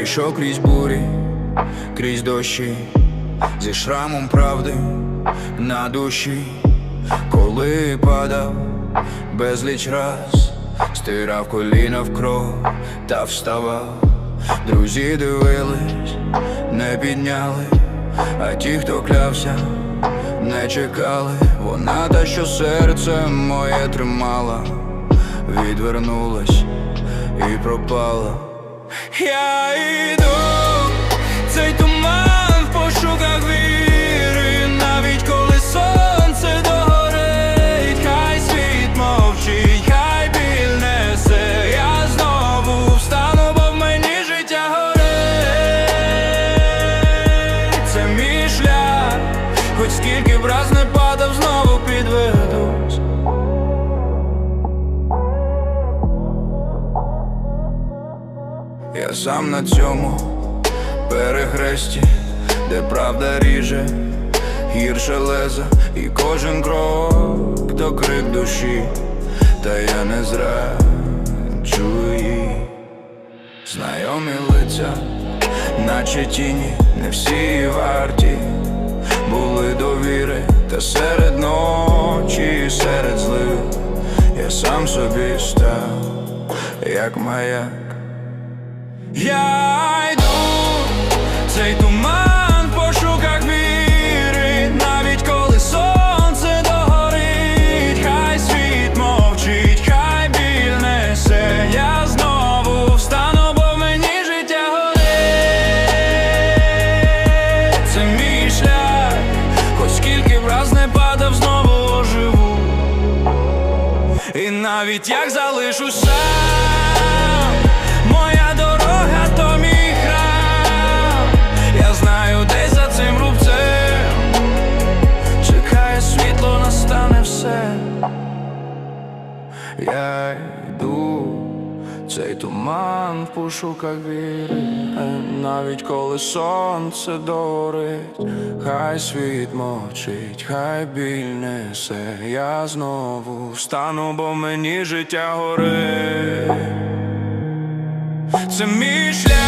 йшов крізь бурі, крізь дощі, зі шрамом правди на душі, коли падав безліч раз, стирав коліна в кров та вставав. Друзі дивились, не підняли, а ті, хто клявся, не чекали. Вона та, що серце моє тримала, відвернулась і пропала. Я йду, Я сам на цьому перехресті, де правда ріже, гірше леза, і кожен крок то крик душі, та я не чую її. Знайомі лиця, наче тіні, не всі варті, були довіри, та серед ночі, серед злив, я сам собі став, як маяк. Я йду, цей туман в пошуках віри, навіть коли сонце догорить, хай світ мовчить, хай біль я знову встану, бо мені життя горить. Це мій хоч скільки б раз не падав, знову оживу. І навіть як залишусь Я йду, цей туман в пошуках віри, навіть коли сонце дорить, хай світ мочить, хай біль несе, я знову встану, бо мені життя горить. Це мій шлях.